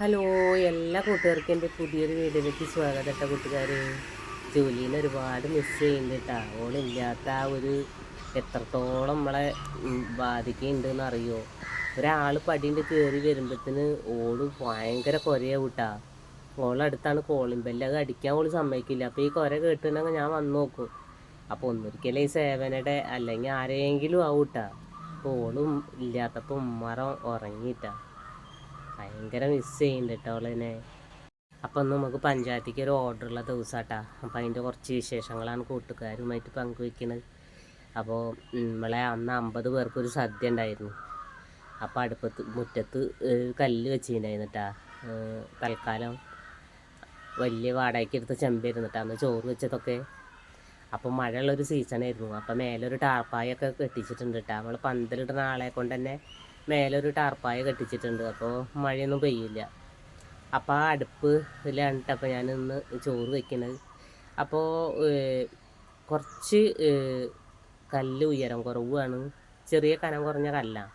Hello എല്ലാ കൂട്ടുകാർക്കും എന്റെ പുതിയൊരു വീഡിയോയിലേക്ക് സ്വാഗതം കേട്ടോ കൂട്ടുകാർ ജോലിനെ ഒരുപാട് മിസ് ചെയ്യുന്നുണ്ട് കേട്ടോ ഓളില്ലാത്ത ആ ഒരു എത്രത്തോളം നമ്മളെ ബാധിക്കുന്നുണ്ടെന്ന് അറിയോ? ഒരാൾ പടീന്റെ കയറി വരുമ്പോഴത്തേന് ഓൾ ഭയങ്കര കുരയാവും കേട്ടാ ഓളടുത്താണ് കോളിംഗ് അത് അടിക്കാൻ ഓൾ സമ്മതിക്കില്ല. അപ്പോൾ ഈ കുറെ കേട്ടിട്ടുണ്ടെങ്കിൽ ഞാൻ വന്നു നോക്കും. അപ്പോൾ ഒന്നൊരിക്കലും ഈ സേവനയുടെ അല്ലെങ്കിൽ ആരെങ്കിലും ആവും കേട്ടാ ഓളും ഇല്ലാത്തപ്പോൾ ഉമ്മറ ഉറങ്ങിയിട്ടാ ഭയങ്കര മിസ് ചെയ്യുന്നുണ്ട് കേട്ടോ അവളെന്നെ അപ്പം നമുക്ക് പഞ്ചായത്തേക്ക് ഒരു ഓർഡർ ഉള്ള ദിവസമാട്ടാ അപ്പം അതിന്റെ കുറച്ച് വിശേഷങ്ങളാണ് കൂട്ടുകാരുമായിട്ട് പങ്കുവയ്ക്കുന്നത് അപ്പോൾ നമ്മളെ അന്ന് അമ്പത് പേർക്കൊരു സദ്യ ഉണ്ടായിരുന്നു. അപ്പോൾ അടുപ്പത്ത് മുറ്റത്ത് ഒരു കല്ല് വെച്ചിട്ടുണ്ടായിരുന്നു തൽക്കാലം വലിയ വാടകയ്ക്ക് എടുത്ത ചെമ്പായിരുന്നു കേട്ടോ അന്ന് ചോറ് വെച്ചതൊക്കെ. അപ്പോൾ മഴയുള്ളൊരു സീസണായിരുന്നു അപ്പോൾ മേലൊരു ടാർപ്പായൊക്കെ കെട്ടിച്ചിട്ടുണ്ട് കേട്ടോ നമ്മൾ പന്തലിടുന്ന ആളെ കൊണ്ട് തന്നെ മേലൊരു ടാർപ്പായ കെട്ടിച്ചിട്ടുണ്ട്. അപ്പോൾ മഴയൊന്നും പെയ്യില്ല. അപ്പോൾ ആ അടുപ്പ് ട്ടോ അപ്പോൾ ഇന്ന് ചോറ് വെക്കുന്നത് അപ്പോൾ കുറച്ച് കല്ല് ഉയരം കുറവാണ്. ചെറിയ കനം കുറഞ്ഞ കല്ലാണ്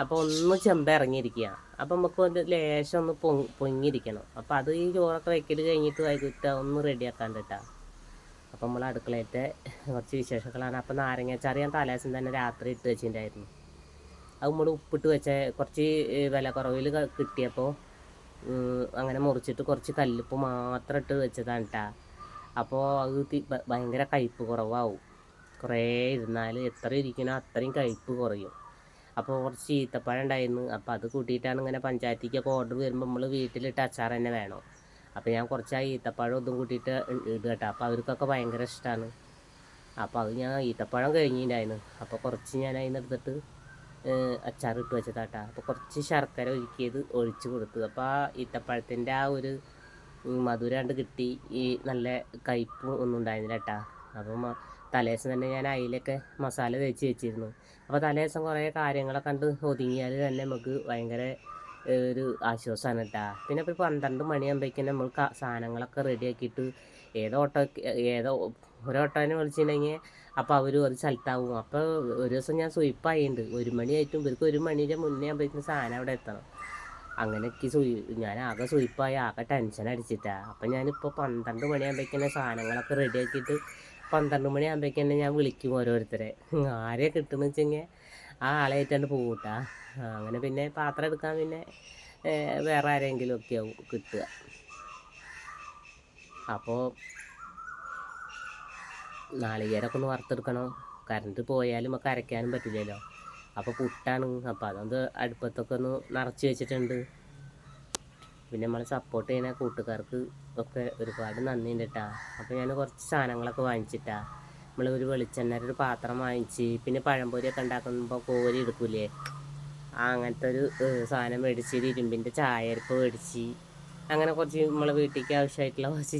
അപ്പോൾ ഒന്ന് ചെമ്പ ഇറങ്ങിയിരിക്കുക അപ്പോൾ നമുക്ക് ഒരു ലേശം ഒന്ന് പൊങ്ങി പൊങ്ങിയിരിക്കണം. അപ്പോൾ അത് ഈ ചോറൊക്കെ വെക്കൽ കഴിഞ്ഞിട്ട് വൈകിട്ട് ഒന്ന് റെഡിയാക്കാൻ കേട്ടാ അപ്പം നമ്മൾ അടുക്കളയത്തെ കുറച്ച് വിശേഷങ്ങളാണ്. അപ്പം നാരങ്ങാച്ചാറ് ഞാൻ തലേദിവസം തന്നെ രാത്രി ഇട്ട് വെച്ചിട്ടുണ്ടായിരുന്നു അത് നമ്മൾ ഉപ്പിട്ട് വെച്ച കുറച്ച് വില കുറവിൽ കിട്ടിയപ്പോൾ അങ്ങനെ മുറിച്ചിട്ട് കുറച്ച് കല്ലുപ്പ് മാത്രം ഇട്ട് വെച്ചതാണ് കേട്ടാ അപ്പോൾ അത് ഭയങ്കര കയ്പ്പ് കുറവാവും. കുറേ ഇരുന്നാൽ എത്ര ഇരിക്കണോ അത്രയും കയ്പ്പ് കുറയും. അപ്പോൾ കുറച്ച് ഈത്തപ്പഴം ഉണ്ടായിരുന്നു. അപ്പോൾ അത് കൂട്ടിയിട്ടാണ് ഇങ്ങനെ പഞ്ചായത്തേക്കൊക്കെ ഓർഡർ വരുമ്പോൾ നമ്മൾ വീട്ടിലിട്ട് അച്ചാർ തന്നെ വേണം. അപ്പോൾ ഞാൻ കുറച്ച് ആ ഈത്തപ്പഴം ഇതും കൂട്ടിയിട്ട് ഇടുക കേട്ടോ അപ്പോൾ അവർക്കൊക്കെ ഭയങ്കര ഇഷ്ടമാണ് അപ്പോൾ അത് ഞാൻ ഈത്തപ്പഴം കഴിഞ്ഞിട്ടുണ്ടായിരുന്നു അപ്പോൾ കുറച്ച് ഞാൻ അതിന് ഇട്ട് വെച്ചതാട്ടാ. അപ്പോൾ കുറച്ച് ശർക്കര ഒരുക്കിയത് ഒഴിച്ച് കൊടുത്തു അപ്പോൾ ആ ഈത്തപ്പഴത്തിന്റെ ആ ഒരു മധുരാണ്ട് കിട്ടി. ഈ നല്ല കയ്പ് ഒന്നും ഉണ്ടായിരുന്നില്ല കേട്ടാ അപ്പം തലേദിവസം തന്നെ ഞാൻ അതിലൊക്കെ മസാല തേച്ച് വെച്ചിരുന്നു. അപ്പോൾ തലേദിവസം കുറേ കാര്യങ്ങളൊക്കെ കണ്ട് ഒതുങ്ങിയാൽ തന്നെ നമുക്ക് ഭയങ്കര ഒരു ആശ്വാസമാണ് കേട്ടാ പിന്നെ ഇപ്പോൾ പന്ത്രണ്ട് മണിയാകുമ്പോഴേക്കും നമ്മൾ സാധനങ്ങളൊക്കെ റെഡിയാക്കിയിട്ട് ഏതോ ഓട്ടോ ഏതോ ഒരു ഓട്ടോനെ വിളിച്ചിട്ടുണ്ടെങ്കിൽ അപ്പോൾ അവർ ഒരു സ്ഥലത്താവും. അപ്പോൾ ഒരു ദിവസം ഞാൻ സ്വയിപ്പായിട്ടുണ്ട് ഒരു മണിയായിട്ടും ഇവർക്ക് ഒരു മണിയുടെ മുന്നേ ആകുമ്പോഴേക്കും സാധനം അവിടെ എത്തണം. അങ്ങനെയൊക്കെ സുയി ഞാൻ ആകെ സുയിപ്പായി ആകെ ടെൻഷൻ അടിച്ചിട്ടാണ് അപ്പം ഞാനിപ്പോൾ പന്ത്രണ്ട് മണിയാകുമ്പോഴേക്കും സാധനങ്ങളൊക്കെ റെഡിയാക്കിയിട്ട് പന്ത്രണ്ട് മണിയാകുമ്പോഴേക്കും ഞാൻ വിളിക്കും ഓരോരുത്തരെ. ആരെ കിട്ടുമെന്ന് വെച്ചെങ്കിൽ ആ ആളായിട്ടാണ് പോകൂട്ടാ അങ്ങനെ പിന്നെ പാത്രം എടുക്കാൻ പിന്നെ വേറെ ആരെങ്കിലും ഒക്കെ ആവും കിട്ടുക. അപ്പോൾ നാളികേരമൊക്കെ ഒന്ന് വറുത്തെടുക്കണം. കറണ്ട് പോയാലും നമുക്ക് അരയ്ക്കാനും പറ്റില്ലല്ലോ. അപ്പോൾ പുട്ടാണ്. അപ്പോൾ അതൊന്ന് അടുപ്പത്തൊക്കെ ഒന്ന് നിറച്ച് വെച്ചിട്ടുണ്ട്. പിന്നെ നമ്മളെ സപ്പോർട്ട് ചെയ്യുന്ന കൂട്ടുകാർക്ക് ഒക്കെ ഒരുപാട് നന്ദിയുണ്ട് കേട്ടാ അപ്പോൾ ഞാൻ കുറച്ച് സാധനങ്ങളൊക്കെ വാങ്ങിച്ചിട്ടാ. നമ്മൾ ഒരു വെളിച്ചെണ്ണ ഒരു പാത്രം വാങ്ങിച്ച് പിന്നെ പഴംപൊരിയൊക്കെ ഉണ്ടാക്കുമ്പോൾ കോരി എടുക്കൂലേ? അങ്ങനത്തെ ഒരു സാധനം മേടിച്ച് ഒരു ഇരുമ്പിന്റെ ചായരിപ്പ് മേടിച്ച് അങ്ങനെ കുറച്ച് നമ്മളെ വീട്ടിലേക്ക് ആവശ്യമായിട്ടുള്ള കുറച്ച്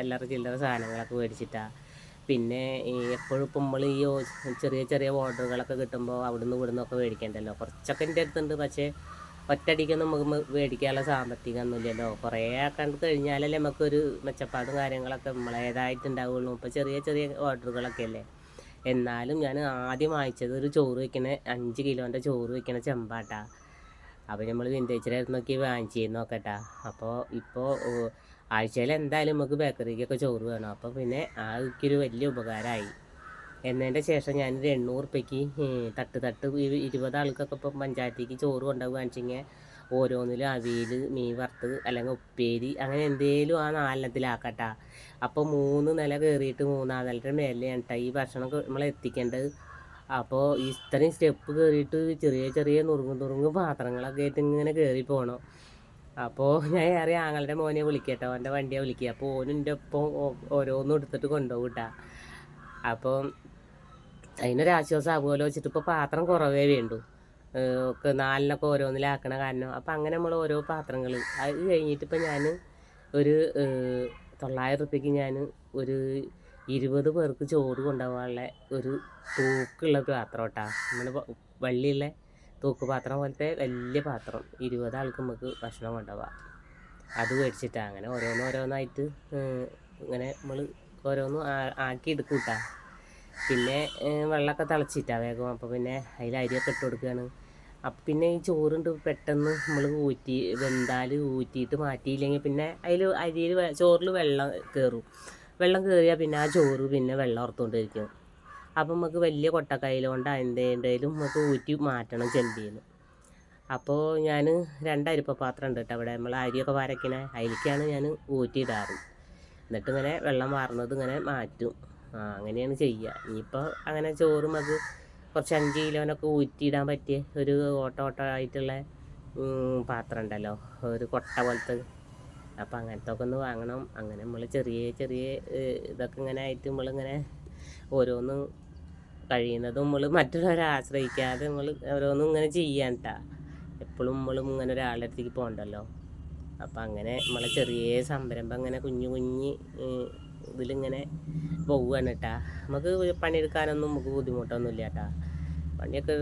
എല്ലാവരും ചില്ലറ സാധനങ്ങളൊക്കെ മേടിച്ചിട്ടാ. പിന്നെ എപ്പോഴും ഇപ്പം നമ്മൾ ഈ ചെറിയ ചെറിയ ഓർഡറുകളൊക്കെ കിട്ടുമ്പോൾ അവിടുന്ന് ഇവിടുന്ന് ഒക്കെ മേടിക്കണ്ടല്ലോ. കുറച്ചൊക്കെ എന്റെ അടുത്തുണ്ട്. പക്ഷേ ഒറ്റയടിക്കൊന്നും നമുക്ക് മേടിക്കാനുള്ള സാമ്പത്തികമൊന്നുമില്ലല്ലോ. കുറേ കണ്ട് കഴിഞ്ഞാലല്ലേ നമുക്കൊരു മെച്ചപ്പാടും കാര്യങ്ങളൊക്കെ നമ്മളേതായിട്ടുണ്ടാവുള്ളൂ. ഇപ്പോൾ ചെറിയ ചെറിയ ഓർഡറുകളൊക്കെ അല്ലേ എന്നാലും ഞാൻ ആദ്യം വാങ്ങിച്ചത് ഒരു ചോറ് വയ്ക്കണ അഞ്ച് കിലോന്റെ ചോറ് വയ്ക്കണ ചെമ്പാട്ടാ. അപ്പോൾ നമ്മൾ വിന്റേജിലായിരുന്നു നോക്കി വാങ്ങിച്ചിരുന്നു നോക്കട്ടാ. അപ്പോൾ ഇപ്പോൾ ആഴ്ചയിൽ എന്തായാലും നമുക്ക് ബേക്കറിക്കൊക്കെ ചോറ് വേണം. അപ്പോൾ പിന്നെ ആ എനിക്കൊരു വലിയ ഉപകാരമായി. എന്നതിന്റെ ശേഷം ഞാനൊരു എണ്ണൂറ് ഉറുപ്പയ്ക്ക് തട്ട് തട്ട് ഇരുപത് ആൾക്കൊക്കെ ഇപ്പം പഞ്ചായത്തേക്ക് ചോറ് കൊണ്ടുപോകുകയാണെന്ന് വെച്ചെങ്കിൽ ഓരോന്നിലും അവിയൽ മീൻ വറുത്ത് അല്ലെങ്കിൽ ഉപ്പേരി അങ്ങനെ എന്തേലും ആ നാലെണ്ണത്തിലാക്കട്ടാ. അപ്പോൾ മൂന്ന് നില കയറിയിട്ട് മൂന്നാം നിലയുടെ മേലെയാണ് ഈ ഭക്ഷണം നമ്മൾ എത്തിക്കേണ്ടത്. അപ്പോൾ ഇത്രയും സ്റ്റെപ്പ് കയറിയിട്ട് ചെറിയ ചെറിയ നുറുങ്ങ് നുറുങ്ങ് പാത്രങ്ങളൊക്കെ ആയിട്ട് ഇങ്ങനെ കയറി പോകണം അപ്പോൾ ഞാൻ ഏറെ ആങ്ങളുടെ മോനെ വിളിക്കട്ടോ. അവന്റെ വണ്ടിയെ വിളിക്കുക അപ്പോൾ ഓനിന്റെ ഒപ്പം ഓരോന്നും എടുത്തിട്ട് കൊണ്ടുപോകും കേട്ടാ അപ്പം അതിനൊരാശ്വാസം ആകുമല്ലോ വെച്ചിട്ട് ഇപ്പോൾ പാത്രം കുറവേ വേണ്ടു. ഒക്കെ നാലിനൊക്കെ ഓരോന്നിലാക്കണ കാരണം. അപ്പം അങ്ങനെ നമ്മൾ ഓരോ പാത്രങ്ങൾ. അത് കഴിഞ്ഞിട്ട് ഇപ്പം ഞാൻ ഒരു തൊള്ളായിരം റുപ്യക്ക് ഞാൻ ഒരു ഇരുപത് പേർക്ക് ചോറ് കൊണ്ടുപോകാനുള്ള ഒരു തൂക്കുള്ള പാത്രം കേട്ടാ നമ്മൾ വള്ളിയുള്ള തൂക്ക് പാത്രം പോലത്തെ വലിയ പാത്രം. ഇരുപത് ആൾക്ക് നമുക്ക് ഭക്ഷണം കൊണ്ടുപോകാം അത് മേടിച്ചിട്ടാണ് അങ്ങനെ ഓരോന്ന് ഓരോന്നായിട്ട് ഇങ്ങനെ നമ്മൾ ഓരോന്നും ആക്കി എടുക്കും കേട്ടാ പിന്നെ വെള്ളമൊക്കെ തിളച്ചിട്ടാണ് വേഗം. അപ്പോൾ പിന്നെ അതിൽ അരിയൊക്കെ ഇട്ട് കൊടുക്കുകയാണ് അപ്പം പിന്നെ ഈ ചോറുണ്ട് പെട്ടെന്ന് നമ്മൾ ഊറ്റി വെന്താൽ ഊറ്റിയിട്ട് മാറ്റിയില്ലെങ്കിൽ പിന്നെ അതിൽ അരിയിൽ ചോറിൽ വെള്ളം കയറും വെള്ളം കയറിയാൽ പിന്നെ ആ ചോറ് പിന്നെ വെള്ളം ഓർത്തുകൊണ്ടിരിക്കും അപ്പം നമുക്ക് വലിയ കൊട്ടക്കൈയിലോണ്ട് എന്തേലും നമുക്ക് ഊറ്റി മാറ്റണം ചെമ്പിന്ന്. അപ്പോൾ ഞാൻ രണ്ടരിപ്പ പാത്രം ഉണ്ട് കേട്ടോ അവിടെ നമ്മൾ അരിയൊക്കെ വരയ്ക്കണ അതിലേക്കാണ് ഞാൻ ഊറ്റിയിടാറ്. എന്നിട്ട് ഇങ്ങനെ വെള്ളം വാർന്നത് ഇങ്ങനെ മാറ്റും. ആ അങ്ങനെയാണ് ചെയ്യുക ഇനിയിപ്പോൾ അങ്ങനെ ചോറും അത് കുറച്ച് അഞ്ച് കിലോനൊക്കെ ഊറ്റിയിടാൻ പറ്റിയ ഒരു ഓട്ട ഓട്ട ആയിട്ടുള്ള പാത്രം ഉണ്ടല്ലോ ഒരു കൊട്ട പോലത്തെ. അപ്പോൾ അങ്ങനത്തെ ഒക്കെ ഒന്ന് വാങ്ങണം. അങ്ങനെ നമ്മൾ ചെറിയ ചെറിയ ഇതൊക്കെ ഇങ്ങനെ ആയിട്ട് നമ്മളിങ്ങനെ ഓരോന്ന് കഴിയുന്നതും നമ്മൾ മറ്റുള്ളവരെ ആശ്രയിക്കാതെ നമ്മൾ ഓരോന്നും ഇങ്ങനെ ചെയ്യാൻ കേട്ടാ എപ്പോഴും നമ്മളും ഇങ്ങനെ ഒരാളുടെ അടുത്തേക്ക് പോകണ്ടല്ലോ. അപ്പം അങ്ങനെ നമ്മളെ ചെറിയ സംരംഭം ഇങ്ങനെ കുഞ്ഞു കുഞ്ഞ് ഇതിലിങ്ങനെ പോവുകയാണ് കേട്ടാ നമുക്ക് പണിയെടുക്കാനൊന്നും നമുക്ക് ബുദ്ധിമുട്ടൊന്നും ഇല്ല കേട്ടാ പണിയൊക്കെ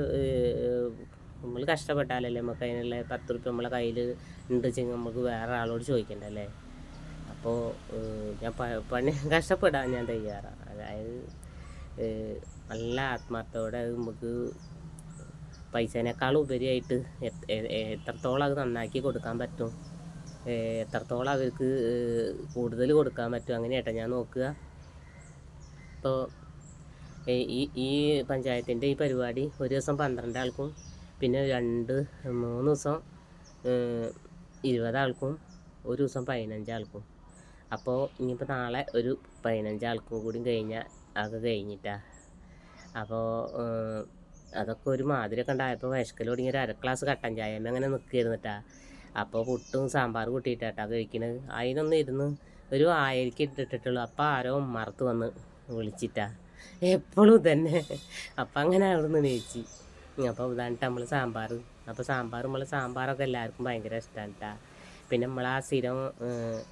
നമ്മൾ കഷ്ടപ്പെട്ടാലല്ലേ നമുക്ക് അതിനുള്ള പത്ത് റുപ്യ നമ്മളെ കയ്യിൽ ഉണ്ട് വെച്ചെങ്കിൽ നമുക്ക് വേറെ ആളോട് ചോദിക്കണ്ടല്ലേ? അപ്പോൾ ഞാൻ പണി കഷ്ടപ്പെടാൻ ഞാൻ തയ്യാറാണ് അതായത് നല്ല ആത്മാർത്ഥത്തോടെ നമുക്ക് പൈസേനേക്കാൾ ഉപരിയായിട്ട് എത്രത്തോളം അത് നന്നാക്കി കൊടുക്കാൻ പറ്റും. എത്രത്തോളം അവർക്ക് കൂടുതൽ കൊടുക്കാൻ പറ്റും. അങ്ങനെയാട്ടോ ഞാൻ നോക്കുക. ഇപ്പോൾ ഈ ഈ പഞ്ചായത്തിന്റെ ഈ പരിപാടി ഒരു ദിവസം പന്ത്രണ്ട് ആൾക്കും പിന്നെ രണ്ട് മൂന്ന് ദിവസം ഇരുപതാൾക്കും ഒരു ദിവസം പതിനഞ്ചാൾക്കും അപ്പോൾ ഇനിയിപ്പോൾ നാളെ ഒരു പതിനഞ്ചാൾക്കും കൂടി കഴിഞ്ഞാൽ അതൊക്കെ കഴിഞ്ഞിട്ടാ. അപ്പോൾ അതൊക്കെ ഒരു മാതിരിയൊക്കെ ഉണ്ടായപ്പോൾ വിശക്കൽ തുടങ്ങി. ഒരു അര ഗ്ലാസ് കട്ടൻ ചായ അങ്ങനെ നിൽക്കിയിരുന്നിട്ടാ അപ്പോൾ പുട്ടും സാമ്പാർ കൂട്ടിയിട്ടാട്ടാ കഴിക്കണത്. അതിനൊന്നും ഇരുന്ന് ഒരു ആയിരക്ക് ഇട്ടിട്ടുള്ളൂ അപ്പോൾ ആരോ മറത്ത് വന്ന് വിളിച്ചിട്ടാ. എപ്പോഴും തന്നെ അപ്പം അങ്ങനെ അവിടെ നിന്ന് നേച്ചി അപ്പോൾ ഇതാണ്ട് നമ്മൾ സാമ്പാർ അപ്പോൾ സാമ്പാർ നമ്മൾ സാമ്പാറൊക്കെ എല്ലാവർക്കും ഭയങ്കര ഇഷ്ടമാണ് കേട്ടാ പിന്നെ നമ്മൾ ആ സ്ഥിരം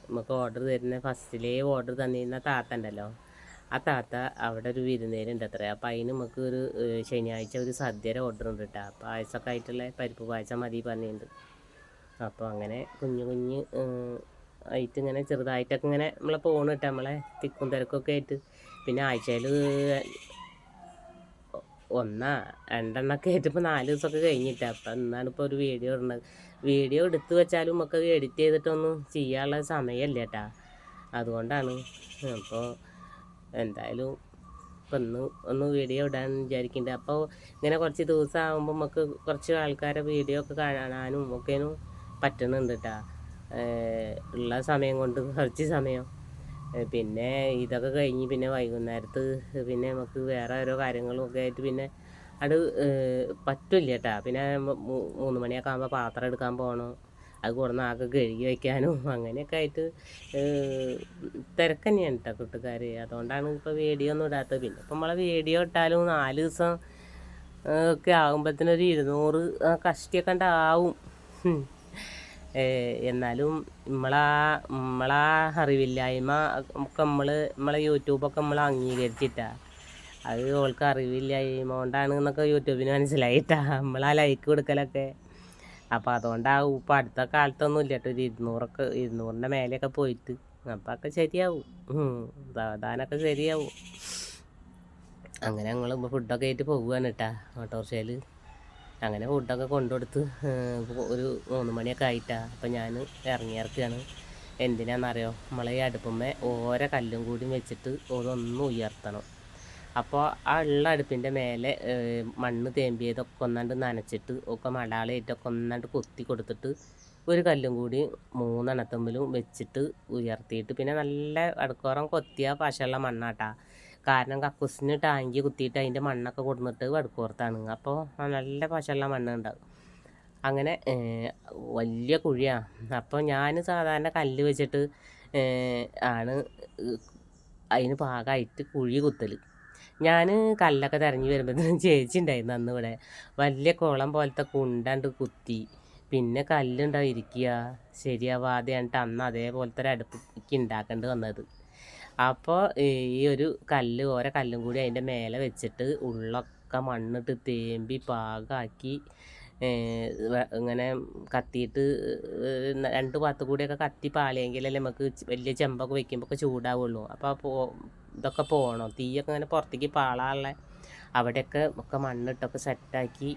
നമുക്ക് ഓർഡർ തരുന്ന ഫസ്റ്റിലേ ഓർഡർ തന്നിരുന്ന താത്ത ഉണ്ടല്ലോ. ആ താത്ത അവിടെ ഒരു വിരുന്നേരുണ്ട് അത്ര. അപ്പോൾ അതിന് നമുക്ക് ഒരു ശനിയാഴ്ച ഒരു സദ്യയുടെ ഓർഡർ ഉണ്ട് കേട്ടോ പായസമൊക്കെ ആയിട്ടുള്ള പരിപ്പ് പായസം മതി പറഞ്ഞിട്ടുണ്ട് അപ്പോൾ അങ്ങനെ കുഞ്ഞു കുഞ്ഞ് ആയിട്ട് ഇങ്ങനെ ചെറുതായിട്ടൊക്കെ ഇങ്ങനെ നമ്മളെ പോണ് കേട്ടോ നമ്മളെ തിക്കും തിരക്കൊക്കെ ആയിട്ട്. പിന്നെ ആഴ്ചയിൽ ഒന്നാ രണ്ടെണ്ണൊക്കെ ആയിട്ട് ഇപ്പോൾ നാല് ദിവസമൊക്കെ കഴിഞ്ഞിട്ട്. അപ്പം എന്നാണ് ഇപ്പോൾ ഒരു വീഡിയോ ഇടുന്നത്. വീഡിയോ എടുത്ത് വെച്ചാലും നമുക്ക് എഡിറ്റ് ചെയ്തിട്ടൊന്നും ചെയ്യാനുള്ള സമയമല്ല കേട്ടാ അതുകൊണ്ടാണ് അപ്പോൾ എന്തായാലും ഇപ്പം ഇന്ന് ഒന്ന് വീഡിയോ ഇടാൻ വിചാരിക്കുന്നുണ്ട് അപ്പോൾ ഇങ്ങനെ കുറച്ച് ദിവസം ആകുമ്പോൾ നമുക്ക് കുറച്ച് ആൾക്കാരെ വീഡിയോ ഒക്കെ കാണാനും ഒക്കെയും പറ്റുന്നുണ്ട് കേട്ടാ ഉള്ള സമയം കൊണ്ട് കുറച്ച് സമയം. പിന്നെ ഇതൊക്കെ കഴിഞ്ഞ് പിന്നെ വൈകുന്നേരത്ത് പിന്നെ നമുക്ക് വേറെ ഓരോ കാര്യങ്ങളും ഒക്കെ ആയിട്ട് പിന്നെ അത് പറ്റില്ല കേട്ടാ പിന്നെ മൂന്ന് മണിയൊക്കെ ആകുമ്പോൾ പാത്രം എടുക്കാൻ പോകണം അത് കൊടുന്ന് ആകെ കഴുകി വയ്ക്കാനും അങ്ങനെയൊക്കെ ആയിട്ട് തിരക്കന്നെയാണ് കേട്ടോ കൂട്ടുകാർ അതുകൊണ്ടാണ് ഇപ്പോൾ വീഡിയോ ഒന്നും ഇടാത്തത്. പിന്നെ ഇപ്പം നമ്മളെ വീഡിയോ ഇട്ടാലും നാല് ദിവസം ഒക്കെ ആകുമ്പോഴത്തേനൊരു ഇരുന്നൂറ് കഷ്ടിയൊക്കെ ഉണ്ടാവും എന്നാലും നമ്മളാ നമ്മളാ അറിവില്ലായ്മ ഒക്കെ നമ്മൾ നമ്മളെ യൂട്യൂബൊക്കെ നമ്മൾ അംഗീകരിച്ചിട്ടാ. അത് ഓൾക്ക് അറിവില്ലായ്മ കൊണ്ടാണ് എന്നൊക്കെ യൂട്യൂബിന് മനസ്സിലായിട്ടാ. നമ്മളാ ലൈക്ക് കൊടുക്കലൊക്കെ. അപ്പോൾ അതുകൊണ്ടാവും ഇപ്പം അടുത്ത കാലത്തൊന്നും ഇല്ല കേട്ടോ. ഒരു ഇരുന്നൂറൊക്കെ ഇരുന്നൂറിന്റെ മേലെയൊക്കെ പോയിട്ട്. അപ്പം ഒക്കെ ശരിയാവും. സാവധാനമൊക്കെ ശരിയാവും. അങ്ങനെ ഞങ്ങൾ ഫുഡൊക്കെ ആയിട്ട് പോവുകയാണ് കേട്ടാ ഓട്ടോറിക്ഷയിൽ അങ്ങനെ ഫുഡൊക്കെ കൊണ്ടുകൊടുത്ത് ഒരു മൂന്ന് മണിയൊക്കെ ആയിട്ടാ. അപ്പം ഞാൻ ഇറങ്ങിയിറക്കുകയാണ് എന്തിനാണെന്നറിയോ നമ്മളെ ഈ അടുപ്പമ്മേ ഓരോ കല്ലും കൂടി വെച്ചിട്ട് ഓരോന്നും ഉയർത്തണം. അപ്പോൾ ആ ഉള്ള അടുപ്പിന്റെ മേലെ മണ്ണ് തേമ്പിയതൊക്കെ ഒന്നാണ്ട് നനച്ചിട്ട് ഒക്കെ മടാളായിട്ടൊക്കെ ഒന്നാണ്ട് കൊത്തി കൊടുത്തിട്ട് ഒരു കല്ലും കൂടി മൂന്നെണ്ണത്തമ്പിലും വെച്ചിട്ട് ഉയർത്തിയിട്ട് പിന്നെ നല്ല അടുക്കോറം കൊത്തിയ പശയുള്ള മണ്ണാട്ടാ. കാരണം കക്കൂസിന് ടാങ്കി കുത്തിയിട്ട് അതിന്റെ മണ്ണൊക്കെ കൊടുന്നിട്ട് വടുക്കോർത്താണ്. അപ്പോൾ നല്ല പശയുള്ള മണ്ണ് ഉണ്ടാകും അങ്ങനെ വലിയ കുഴിയാണ് അപ്പോൾ ഞാൻ സാധാരണ കല്ല് വെച്ചിട്ട് ആണ് അതിന് പാകമായിട്ട് കുഴി കുത്തൽ ഞാൻ കല്ലൊക്കെ തിരഞ്ഞു വരുമ്പോഴത്തേനും ചേച്ചി ഉണ്ടായിരുന്നു അന്ന് ഇവിടെ വലിയ കുളം പോലത്തെ കുണ്ടാണ്ട് കുത്തി. പിന്നെ കല്ലുണ്ടാവും ഇരിക്കുക ശരിയാവാതെ എന്നിട്ട് അന്ന് അതേപോലത്തെ ഒരു അടുപ്പിക്ക് ഉണ്ടാക്കേണ്ടി വന്നത്. അപ്പോൾ ഈ ഒരു കല്ല് ഓരോ കല്ലും കൂടി അതിന്റെ മേലെ വെച്ചിട്ട് ഉള്ളൊക്കെ മണ്ണിട്ട് തേമ്പി പാകാക്കി ഇങ്ങനെ കത്തിയിട്ട് രണ്ട് ഭാഗത്ത് കൂടിയൊക്കെ കത്തി പാളിയെങ്കിലല്ലേ നമുക്ക് വലിയ ചെമ്പൊക്കെ വെക്കുമ്പോൾ ഒക്കെ ചൂടാവുള്ളൂ അപ്പോൾ ഇതൊക്കെ പോകണം തീയൊക്കെ ഇങ്ങനെ പുറത്തേക്ക് പാളാനുള്ള അവിടെയൊക്കെ ഒക്കെ മണ്ണിട്ടൊക്കെ സെറ്റാക്കി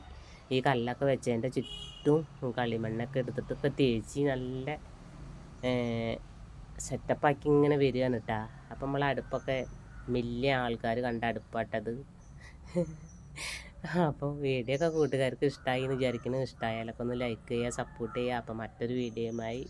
ഈ കല്ലൊക്കെ വെച്ചതിന്റെ ചുറ്റും കളിമണ്ണൊക്കെ എടുത്തിട്ട് ഇപ്പം തേച്ച് നല്ല സെറ്റപ്പാക്കി ഇങ്ങനെ വരികയാണ് കേട്ടാ അപ്പം നമ്മൾ അടുപ്പൊക്കെ വലിയ ആൾക്കാർ കണ്ട അടുപ്പാട്ടത്. അപ്പോൾ വീഡിയോ ഒക്കെ കൂട്ടുകാർക്ക് ഇഷ്ടമായി എന്ന് വിചാരിക്കുന്നു. ഇഷ്ടമായാലൊക്കെ ഒന്ന് ലൈക്ക് ചെയ്യുക സപ്പോർട്ട് ചെയ്യുക. അപ്പം മറ്റൊരു വീഡിയോയുമായി